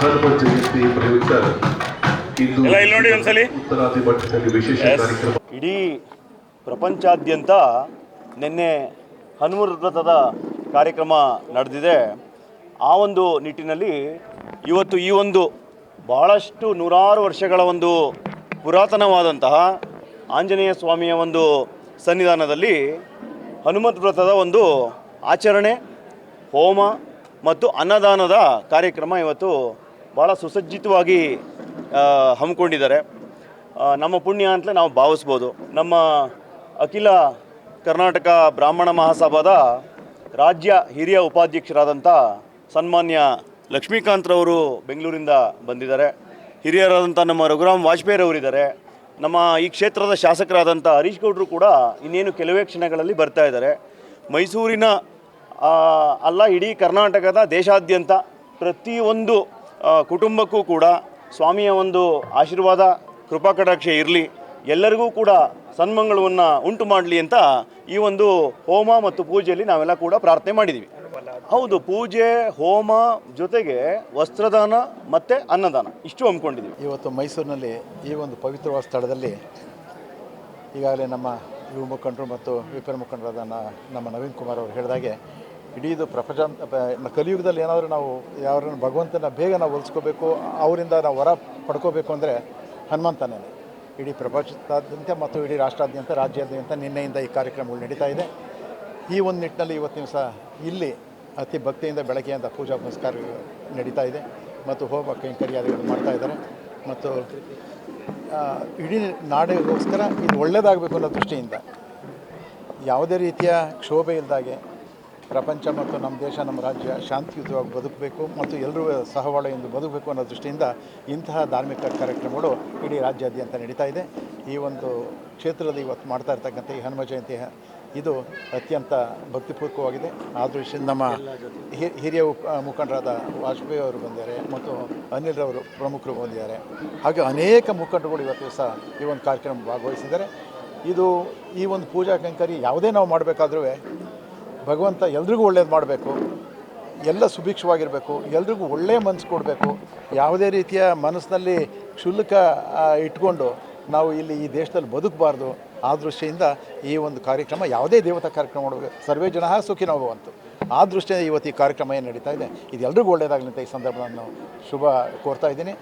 ಹನುಮ ಜಯಂತಿ ಪ್ರಯುಕ್ತ ಇಂದು ಎಲ್ಲ ಇಲ್ಲಿ ನೋಡಿ ಒಂದ್ಸಲಿ. ಉತ್ತರಾದಿ ಮಠದಲ್ಲಿ ವಿಶೇಷ ಕಾರ್ಯಕ್ರಮ. ಇಡೀ ಪ್ರಪಂಚಾದ್ಯಂತ ನಿನ್ನೆ ಹನುಮರ್ ವ್ರತದ ಕಾರ್ಯಕ್ರಮ ನಡೆದಿದೆ. ಆ ಒಂದು ನಿಟ್ಟಿನಲ್ಲಿ ಇವತ್ತು ಈ ಒಂದು ಬಹಳಷ್ಟು ನೂರಾರು ವರ್ಷಗಳ ಒಂದು ಪುರಾತನವಾದಂತಹ ಆಂಜನೇಯ ಸ್ವಾಮಿಯ ಒಂದು ಸನ್ನಿಧಾನದಲ್ಲಿ ಹನುಮತ್ ವ್ರತದ ಒಂದು ಆಚರಣೆ ಹೋಮ ಮತ್ತು ಅನ್ನದಾನದ ಕಾರ್ಯಕ್ರಮ ಇವತ್ತು ಭಾಳ ಸುಸಜ್ಜಿತವಾಗಿ ಹಮ್ಮಿಕೊಂಡಿದ್ದಾರೆ. ನಮ್ಮ ಪುಣ್ಯ ಅಂತಲೇ ನಾವು ಭಾವಿಸ್ಬೋದು. ನಮ್ಮ ಅಖಿಲ ಕರ್ನಾಟಕ ಬ್ರಾಹ್ಮಣ ಮಹಾಸಭಾದ ರಾಜ್ಯ ಹಿರಿಯ ಉಪಾಧ್ಯಕ್ಷರಾದಂಥ ಸನ್ಮಾನ್ಯ ಲಕ್ಷ್ಮೀಕಾಂತ್ರವರು ಬೆಂಗಳೂರಿಂದ ಬಂದಿದ್ದಾರೆ. ಹಿರಿಯರಾದಂಥ ನಮ್ಮ ರಘುರಾಮ್ ವಾಜಪೇಯಿರವರಿದ್ದಾರೆ ನಮ್ಮ ಈ ಕ್ಷೇತ್ರದ ಶಾಸಕರಾದಂಥ ಹರೀಶ್ ಗೌಡರು ಕೂಡ ಇನ್ನೇನು ಕೆಲವೇ ಕ್ಷಣಗಳಲ್ಲಿ ಬರ್ತಾ ಇದ್ದಾರೆ. ಮೈಸೂರಿನ ಅಲ್ಲ, ಇಡೀ ಕರ್ನಾಟಕದ ದೇಶಾದ್ಯಂತ ಪ್ರತಿಯೊಂದು ಕುಟುಂಬಕ್ಕೂ ಕೂಡ ಸ್ವಾಮಿಯ ಒಂದು ಆಶೀರ್ವಾದ, ಕೃಪಾ ಕಟಾಕ್ಷ ಇರಲಿ. ಎಲ್ಲರಿಗೂ ಕೂಡ ಸನ್ಮಂಗಳವನ್ನು ಉಂಟು ಮಾಡಲಿ ಅಂತ ಈ ಒಂದು ಹೋಮ ಮತ್ತು ಪೂಜೆಯಲ್ಲಿ ನಾವೆಲ್ಲ ಕೂಡ ಪ್ರಾರ್ಥನೆ ಮಾಡಿದ್ದೀವಿ ಹೌದು, ಪೂಜೆ, ಹೋಮ ಜೊತೆಗೆ ವಸ್ತ್ರದಾನ ಮತ್ತು ಅನ್ನದಾನ. ಇಷ್ಟು ಹಮ್ಮಿಕೊಂಡಿದ್ದೀವಿ ಇವತ್ತು ಮೈಸೂರಿನಲ್ಲಿ ಈ ಒಂದು ಪವಿತ್ರವಾದ ಸ್ಥಳದಲ್ಲಿ ಈಗಾಗಲೇ ನಮ್ಮ ಯುವ ಮುಖಂಡರು ಮತ್ತು ವಿಪರ ಮುಖಂಡರಾದ ನಮ್ಮ ನವೀನ್ ಕುಮಾರ್ ಅವರು ಹೇಳಿದಾಗೆ ಇಡೀ ಇದು ಪ್ರಪಂಚ ಕಲಿಯುಗದಲ್ಲಿ ಏನಾದರೂ ನಾವು ಯಾರನ್ನು ಭಗವಂತನ ಬೇಗ ನಾವು ಹೊಲಿಸ್ಕೋಬೇಕು, ಅವರಿಂದ ನಾವು ವರ ಪಡ್ಕೋಬೇಕು ಅಂದರೆ ಹನುಮಂತನೇ. ಇಡೀ ಪ್ರಪಂಚದಾದ್ಯಂತ ಮತ್ತು ಇಡೀ ರಾಷ್ಟ್ರಾದ್ಯಂತ, ರಾಜ್ಯಾದ್ಯಂತ ನಿನ್ನೆಯಿಂದ ಈ ಕಾರ್ಯಕ್ರಮಗಳು ನಡೀತಾ ಇದೆ. ಈ ಒಂದು ನಿಟ್ಟಿನಲ್ಲಿ ಇವತ್ತಿನ ದಿವಸ ಇಲ್ಲಿ ಅತಿ ಭಕ್ತಿಯಿಂದ ಬೆಳಗ್ಗೆಯಿಂದ ಪೂಜಾ ಪುನಸ್ಕಾರ ನಡೀತಾ ಇದೆ ಮತ್ತು ಹೋಮ ಕೈಂಕರ್ಯಾದಿಗಳು ಮಾಡ್ತಾ ಇದ್ದಾರೆ. ಮತ್ತು ಇಡೀ ನಾಡಿಗೋಸ್ಕರ ಇದು ಒಳ್ಳೆಯದಾಗಬೇಕು ಅನ್ನೋ ದೃಷ್ಟಿಯಿಂದ ಯಾವುದೇ ರೀತಿಯ ಕ್ಷೋಭೆ ಇಲ್ಲದಾಗೆ ಪ್ರಪಂಚ ಮತ್ತು ನಮ್ಮ ದೇಶ, ನಮ್ಮ ರಾಜ್ಯ ಶಾಂತಿಯುತವಾಗಿ ಬದುಕಬೇಕು ಮತ್ತು ಎಲ್ಲರೂ ಸಹವಾಳೆಯಿಂದ ಬದುಕಬೇಕು ಅನ್ನೋ ದೃಷ್ಟಿಯಿಂದ ಇಂತಹ ಧಾರ್ಮಿಕ ಕಾರ್ಯಕ್ರಮಗಳು ಇಡೀ ರಾಜ್ಯಾದ್ಯಂತ ನಡೀತಾ ಇದೆ. ಈ ಒಂದು ಕ್ಷೇತ್ರದಲ್ಲಿ ಇವತ್ತು ಮಾಡ್ತಾ ಇರ್ತಕ್ಕಂಥ ಈ ಹನುಮ ಜಯಂತಿ, ಇದು ಅತ್ಯಂತ ಭಕ್ತಿಪೂರ್ವಕವಾಗಿದೆ. ಆ ದೃಷ್ಟಿಯಿಂದ ನಮ್ಮ ಹಿರಿಯ ಮುಖಂಡರಾದ ವಾಜಪೇಯಿ ಅವರು ಬಂದಿದ್ದಾರೆ ಮತ್ತು ಅನಿಲ್ ರವರು ಪ್ರಮುಖರು ಬಂದಿದ್ದಾರೆ. ಹಾಗೆ ಅನೇಕ ಮುಖಂಡರುಗಳು ಇವತ್ತು ದಿವಸ ಈ ಒಂದು ಕಾರ್ಯಕ್ರಮ ಭಾಗವಹಿಸಿದ್ದಾರೆ. ಇದು ಈ ಒಂದು ಪೂಜಾ ಕಂಕರಿ ಯಾವುದೇ ನಾವು ಮಾಡಬೇಕಾದ್ರೂ ಭಗವಂತ ಎಲ್ರಿಗೂ ಒಳ್ಳೇದು ಮಾಡಬೇಕು. ಎಲ್ಲ ಸುಭಿಕ್ಷವಾಗಿರಬೇಕು. ಎಲ್ರಿಗೂ ಒಳ್ಳೆಯ ಮನಸ್ಸು ಕೊಡಬೇಕು. ಯಾವುದೇ ರೀತಿಯ ಮನಸ್ಸಿನಲ್ಲಿ ಕ್ಷುಲ್ಲಕ ಇಟ್ಕೊಂಡು ನಾವು ಇಲ್ಲಿ ಈ ದೇಶದಲ್ಲಿ ಬದುಕಬಾರ್ದು. ಆ ದೃಷ್ಟಿಯಿಂದ ಈ ಒಂದು ಕಾರ್ಯಕ್ರಮ ಯಾವುದೇ ದೇವತಾ ಕಾರ್ಯಕ್ರಮ ಮಾಡಬೇಕು ಸರ್ವೇ ಜನ ಸುಖಿನೋ ಭವಂತು. ಆ ದೃಷ್ಟಿಯಿಂದ ಇವತ್ತು ಈ ಕಾರ್ಯಕ್ರಮ ಏನು ನಡೀತಾ ಇದೆ ಇದೆಲ್ಲರಿಗೂ ಒಳ್ಳೆಯದಾಗಲಿ ಅಂತ ಈ ಸಂದರ್ಭ ನಾನು ಶುಭ ಕೋರ್ತಾ ಇದ್ದೀನಿ.